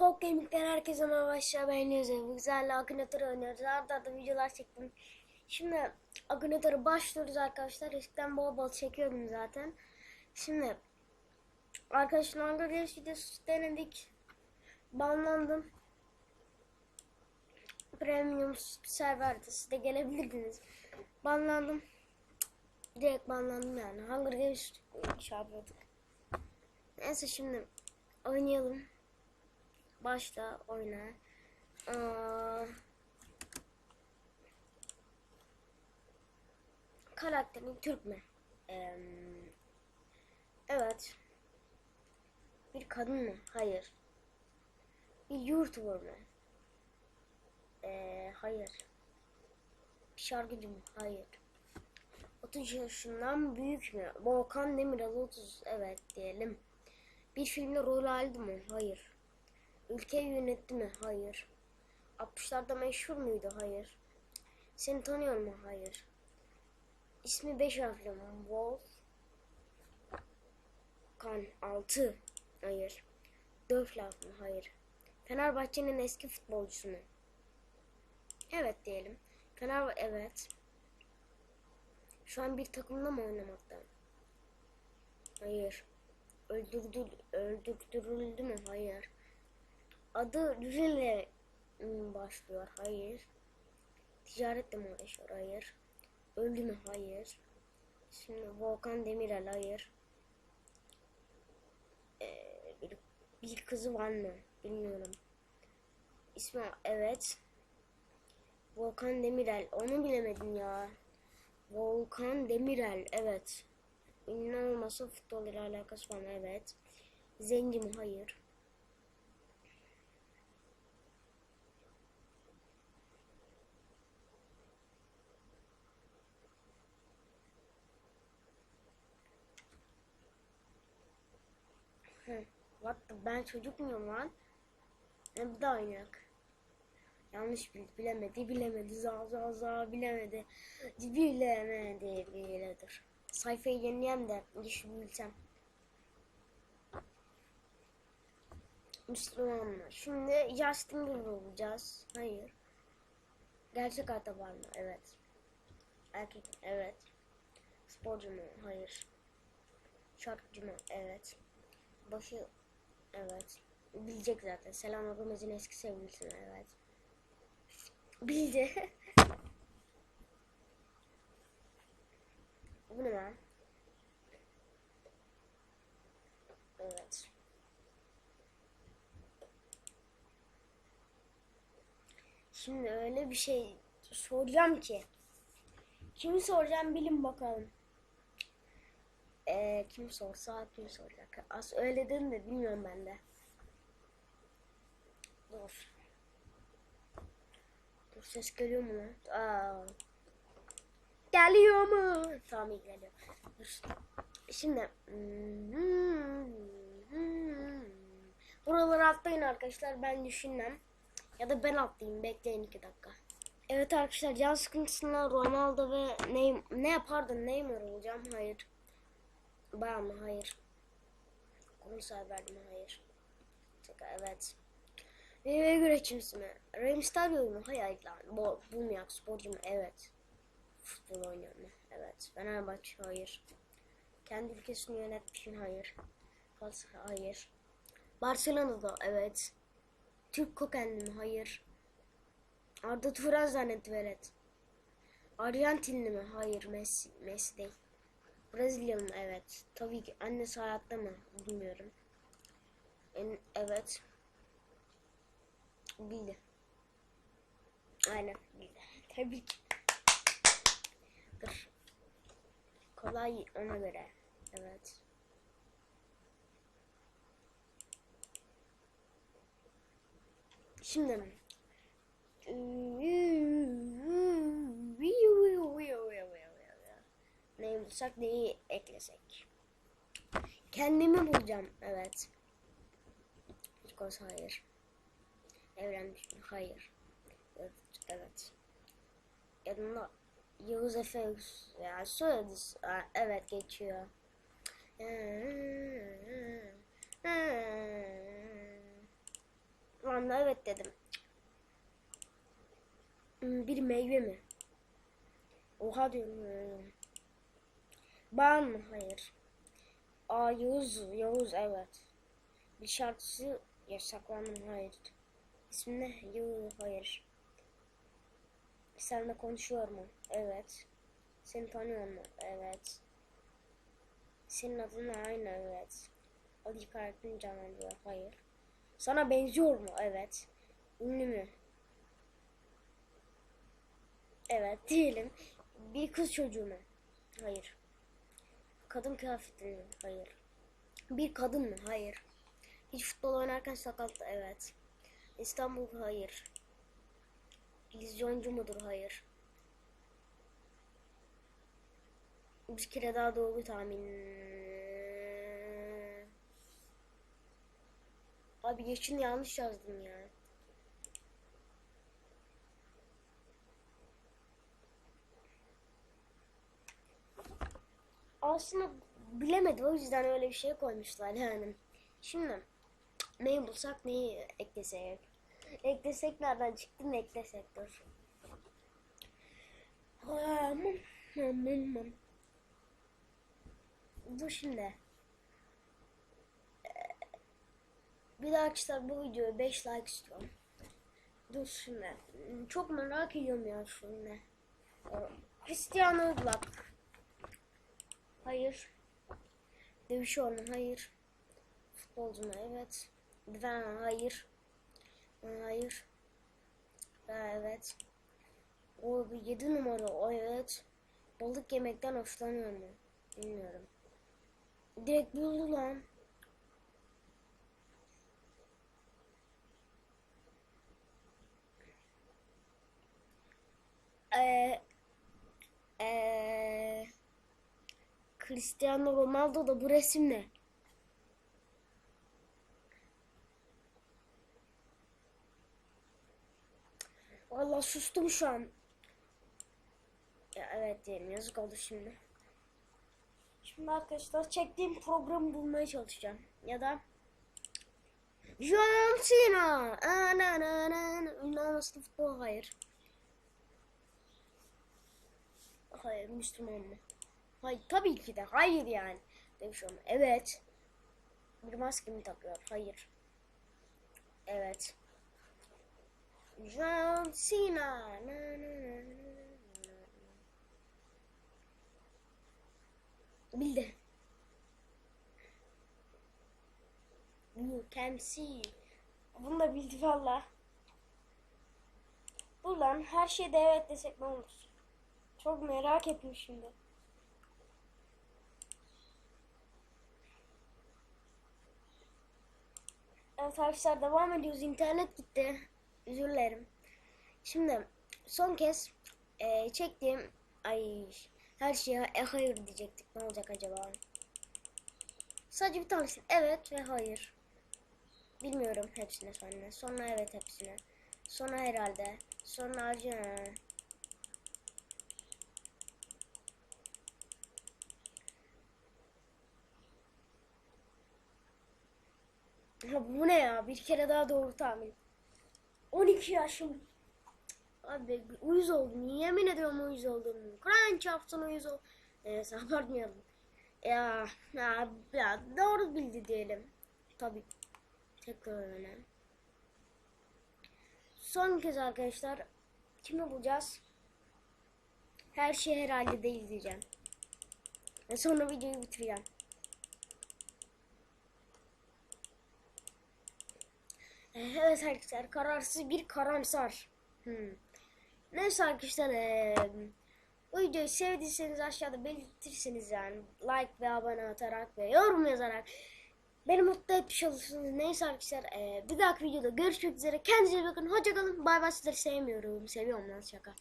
Kok Gaming'den herkese merhaba aşağı beğeniyoruz. Bu güzel Akinator oynuyoruz. Arda arda videolar çektim. Şimdi Akinator'a başlıyoruz arkadaşlar. Eskiden bol bol çekiyordum zaten. Şimdi arkadaşlar Hunger Games videosu denedik. Banlandım. Premium serverde siz de gelebilirdiniz. Banlandım. Direkt banlandım yani. Hunger Games şey yapıyorduk. Neyse şimdi oynayalım. Başla oyna. Aa, karakterin Türk mü? Ee, evet. Bir kadın mı? Hayır. Bir YouTuber mı? Ee, hayır. Bir şarkıcı mı? Hayır. 30 yaşından büyük mü? Volkan Demirel 30 evet diyelim. Bir filmde rol aldı mı? Hayır. Ülkeyi yönetti mi? Hayır. 60'larda meşhur muydu? Hayır. Seni tanıyor mu? Hayır. İsmi 5 harfli mi? Wolf. Kan 6. Hayır. 4 laf mı? Hayır. Fenerbahçe'nin eski futbolcusu mu? Evet diyelim. Fener evet. Şu an bir takımda mı oynamakta? Hayır. Öldürdü, öldürtürüldü mü? Hayır. Adı mi başlıyor? Hayır. Ticaretle mi uğraşıyor? Hayır. Öldü mü? Hayır. Şimdi Volkan Demirel? Hayır. Ee, bir, bir kızı var mı? Bilmiyorum. İsmi evet. Volkan Demirel. Onu bilemedim ya. Volkan Demirel. Evet. Ünlü futbol ile alakası var mı? Evet. Zenci mi? Hayır. What the, ben çocuk muyum lan? Ne bir daha oynayak. Yanlış bildi, bilemedi, bilemedi, za za za bilemedi, bilemedi, biledir. Sayfayı yenileyem de düşünülsem. Müslüman mı? Şimdi Justin Bieber olacağız. Hayır. Gerçek mı? Evet. Erkek? Evet. Sporcu mu? Hayır. Şarkıcı mı? Evet. Başı evet. Bilecek zaten. Selena Gomez'in eski sevgilisi? Evet. Bildi. Bu ne lan? Evet. Şimdi öyle bir şey soracağım ki. Kimi soracağım bilin bakalım. Ee, kim sorsa kim soracak. Az öyle dedim de bilmiyorum ben de. Dur. Dur ses geliyor mu lan? Aa. Geliyor mu? Tamam iyi geliyor. Dur. Şimdi Buraları atlayın arkadaşlar ben düşünmem. Ya da ben atlayayım bekleyin iki dakika. Evet arkadaşlar can sıkıntısından Ronaldo ve Neym ne yapardı Neymar olacağım hayır. Baya mı hayır. Komiser verdim hayır. Tekrar evet. Meyve güreşçisi mi? Rey Mysterio mu? Hayır lan. Bu, bu mu ya? Sporcu mu? Evet. Futbol oynuyor mu? Evet. Fenerbahçe hayır. Kendi ülkesini yönetmiş mi? Hayır. Galatasaray hayır. Barcelona'da evet. Türk kökenli mi? Hayır. Arda Turan zannetti velet. Arjantinli mi? Hayır. Messi, Messi değil. Brezilyalı? Evet. Tabii ki. Annesi hayatta mı? Bilmiyorum. En, evet. Bildi. Aynen bildi. Tabii ki. Dur. Kolay ona göre. Evet. Şimdi bulsak neyi eklesek. Kendimi bulacağım. Evet. Olsa hayır. Evlenmiş mi? Hayır. Evet. evet. Yanında Yavuz Efe ya soyadı evet geçiyor. Tamam evet dedim. Hmm, Bir meyve mi? Oha diyorum. Bağın mı? Hayır. Aa Yavuz. Yavuz evet. Bir şarkısı yasaklandı mı? Hayır. İsmi ne? Yavuz. Hayır. Seninle konuşuyor mu? Evet. Seni tanıyor mu? Evet. Senin adın aynı evet. Adı karakterin canlandırıyor. Hayır. Sana benziyor mu? Evet. Ünlü mü? Evet diyelim. Bir kız çocuğu mu? Hayır. Kadın kıyafetli mi? Hayır. Bir kadın mı? Hayır. Hiç futbol oynarken sakatlı? Evet. İstanbul? Hayır. İllüzyoncu mudur? Hayır. Bir kere daha doğru tahmin. Abi yaşını yanlış yazdım ya. Aslında bilemedim o yüzden öyle bir şey koymuşlar yani. Şimdi neyi bulsak neyi eklesek. Eklesek nereden çıktı ne eklesek dur. Dur şimdi. Ee, Bir daha arkadaşlar bu videoya 5 like istiyorum. Dur şimdi. Çok merak ediyorum ya şimdi. Cristiano Oblak. Hayır. Dövüşüyor mu? Hayır. Futbolcu mu? Evet. Ben hayır. Hayır. Evet. O bir 7 numara evet. Balık yemekten hoşlanıyor mu? Bilmiyorum. Direkt buldu lan. Eee eee Cristiano Ronaldo da bu resim ne? Vallahi sustum şu an. Ya evet diyelim yazık oldu şimdi. Şimdi arkadaşlar çektiğim programı bulmaya çalışacağım. Ya da John Cena. Olmasın futbol hayır. Hayır Müslüman mı? Hayır tabii ki de hayır yani. Demiş. Evet. Bir maske mi takıyor? Hayır. Evet. John Cena. Na, na, na, na. Bildi. You can see. Bunu da bildi valla. Dur lan her şeyde evet desek ne olur? Çok merak ettim şimdi. Arkadaşlar devam ediyoruz. İnternet gitti. Özür dilerim. Şimdi son kez e, çektiğim ay her şeye e, hayır diyecektik. Ne olacak acaba? Sadece bir tanesi evet ve hayır. Bilmiyorum hepsine sonra. Sonra evet hepsine. Sonra herhalde. Sonra acı. Ya bu ne ya? Bir kere daha doğru tahmin. 12 yaşım. Abi uyuz oldum. Yemin ediyorum uyuz oldum. Kur'an çarpsın uyuz oldum. Neyse abartmayalım. Ya, ya, ya doğru bildi diyelim. Tabii. Tekrar öyle. Son kez arkadaşlar. Kimi bulacağız? Her şey herhalde değil diyeceğim. Ve sonra videoyu bitireceğim. Evet arkadaşlar kararsız bir karamsar. Hmm. Neyse arkadaşlar bu videoyu sevdiyseniz aşağıda belirtirseniz yani like ve abone atarak ve yorum yazarak beni mutlu etmiş olursunuz. Neyse arkadaşlar bir dahaki videoda görüşmek üzere. Kendinize bakın. Hoşçakalın. Bay bay sizleri sevmiyorum. Seviyorum lan şaka.